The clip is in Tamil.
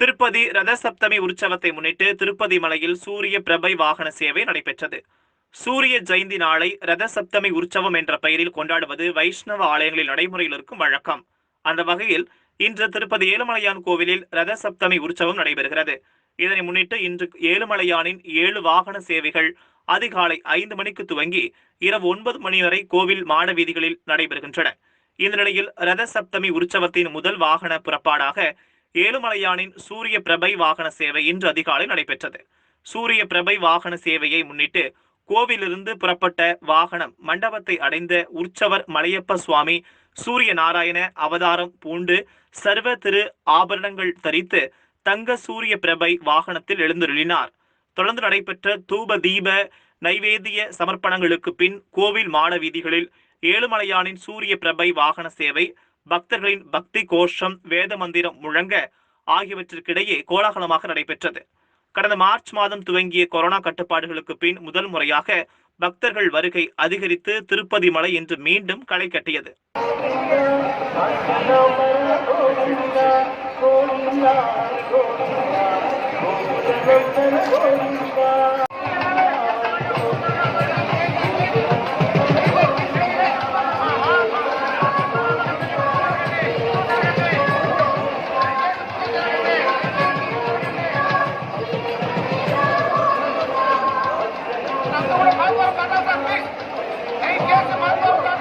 திருப்பதி ரத சப்தமி உற்சவத்தை முன்னிட்டு திருப்பதி மலையில் சூரிய பிரபை வாகன சேவை நடைபெற்றது. சூரிய ஜெயந்தி நாளை ரத சப்தமி உற்சவம் என்ற பெயரில் கொண்டாடுவது வைஷ்ணவ ஆலயங்களில் நடைமுறையில் இருக்கும் வழக்கம். அந்த வகையில் இன்று திருப்பதி ஏழுமலையான் கோவிலில் ரத சப்தமி உற்சவம் நடைபெறுகிறது. இதனை முன்னிட்டு இன்று ஏழுமலையானின் ஏழு வாகன சேவைகள் அதிகாலை ஐந்து மணிக்கு துவங்கி இரவு ஒன்பது மணி வரை கோவில் மாட வீதிகளில் நடைபெறுகின்றன. இந்த நிலையில் ரத சப்தமி உற்சவத்தின் முதல் வாகன புறப்பாடாக ஏழுமலையானின் சூரிய பிரபை வாகன சேவை இன்று அதிகாலை நடைபெற்றது. சூரிய பிரபை வாகன சேவையை முன்னிட்டு கோவிலிருந்து புறப்பட்ட வாகனம் மண்டபத்தை அடைந்த உற்சவர் மலையப்ப சுவாமி சூரிய நாராயண அவதாரம் பூண்டு சர்வ திரு ஆபரணங்கள் தரித்து தங்க சூரிய பிரபை வாகனத்தில் எழுந்தருளினார். தொடர்ந்து நடைபெற்ற தூப தீப நைவேத்திய சமர்ப்பணங்களுக்கு பின் கோவில் மாட வீதிகளில் ஏழுமலையானின் சூரிய பிரபை வாகன சேவை பக்தர்களின் பக்தி கோஷம் வேத மந்திரம் முழங்க ஆகியவற்றிற்கிடையே கோலாகலமாக நடைபெற்றது. கடந்த மார்ச் மாதம் துவங்கிய கொரோனா கட்டுப்பாடுகளுக்கு பின் முதல் முறையாக பக்தர்கள் வருகை அதிகரித்து திருப்பதி மலை இன்று மீண்டும் களை கட்டியது. Take care of the